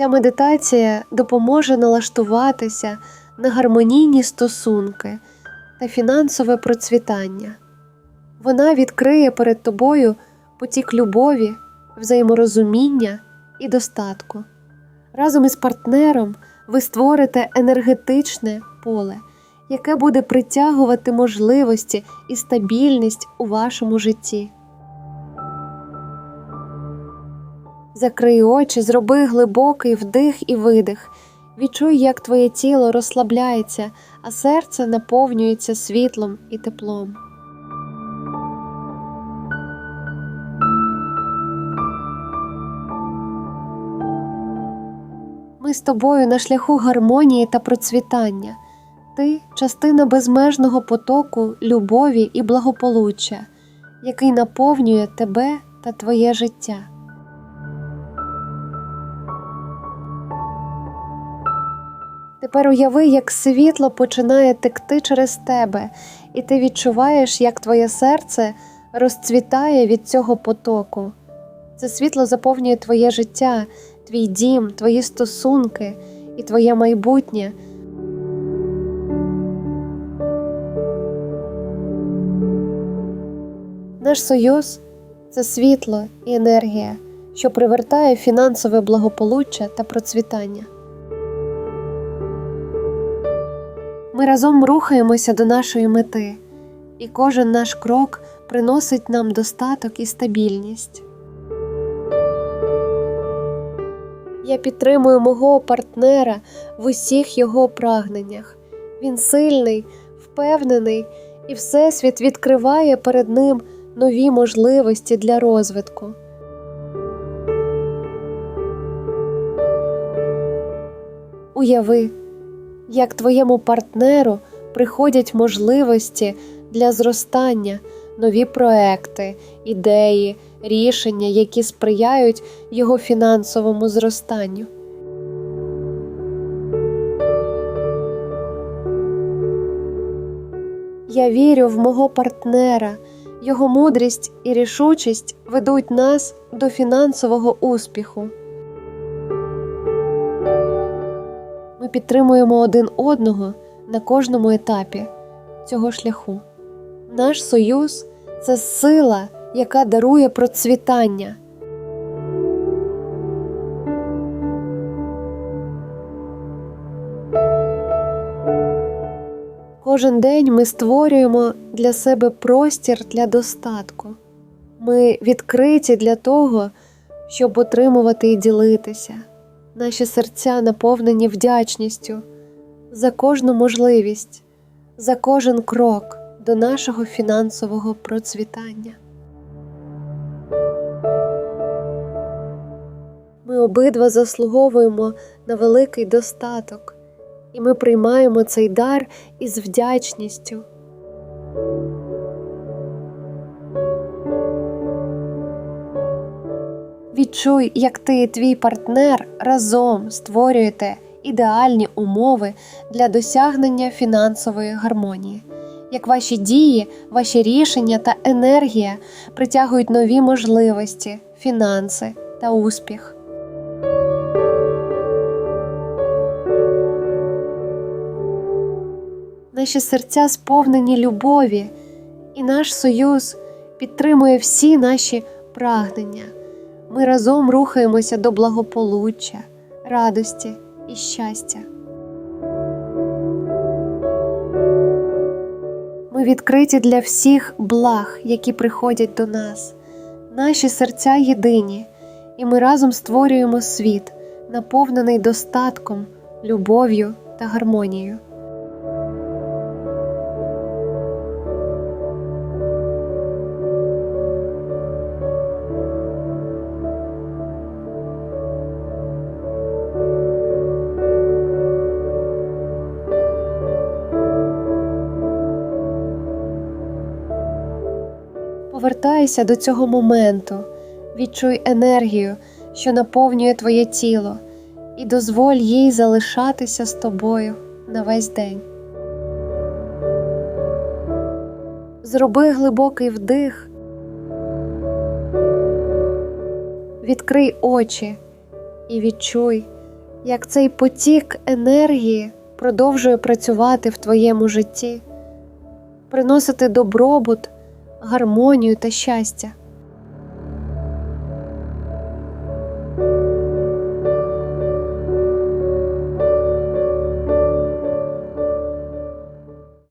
Ця медитація допоможе налаштуватися на гармонійні стосунки та фінансове процвітання. Вона відкриє перед тобою потік любові, взаєморозуміння і достатку. Разом із партнером ви створите енергетичне поле, яке буде притягувати можливості і стабільність у вашому житті. Закрий очі, зроби глибокий вдих і видих. Відчуй, як твоє тіло розслабляється, а серце наповнюється світлом і теплом. Ми з тобою на шляху гармонії та процвітання. Ти частина безмежного потоку любові і благополуччя, який наповнює тебе та твоє життя. Тепер уяви, як світло починає текти через тебе, і ти відчуваєш, як твоє серце розцвітає від цього потоку. Це світло заповнює твоє життя, твій дім, твої стосунки і твоє майбутнє. Наш союз це світло і енергія, що привертає фінансове благополуччя та процвітання. Ми разом рухаємося до нашої мети, і кожен наш крок приносить нам достаток і стабільність. Я підтримую мого партнера в усіх його прагненнях. Він сильний, впевнений, і Всесвіт відкриває перед ним нові можливості для розвитку. Уяви, як твоєму партнеру приходять можливості для зростання, нові проекти, ідеї, рішення, які сприяють його фінансовому зростанню. Я вірю в мого партнера, його мудрість і рішучість ведуть нас до фінансового успіху. Підтримуємо один одного на кожному етапі цього шляху. Наш союз це сила, яка дарує процвітання. Кожен день ми створюємо для себе простір для достатку. Ми відкриті для того, щоб отримувати і ділитися. Наші серця наповнені вдячністю за кожну можливість, за кожен крок до нашого фінансового процвітання. Ми обидва заслуговуємо на великий достаток, і ми приймаємо цей дар із вдячністю. Відчуй, як ти і твій партнер разом створюєте ідеальні умови для досягнення фінансової гармонії, як ваші дії, ваші рішення та енергія притягують нові можливості, фінанси та успіх. Наші серця сповнені любові, і наш союз підтримує всі наші прагнення. Ми разом рухаємося до благополуччя, радості і щастя. Ми відкриті для всіх благ, які приходять до нас. Наші серця єдині, і ми разом створюємо світ, наповнений достатком, любов'ю та гармонією. Повертайся до цього моменту, відчуй енергію, що наповнює твоє тіло, і дозволь їй залишатися з тобою на весь день. Зроби глибокий вдих, відкрий очі і відчуй, як цей потік енергії продовжує працювати в твоєму житті, приносити добробут, гармонію та щастя.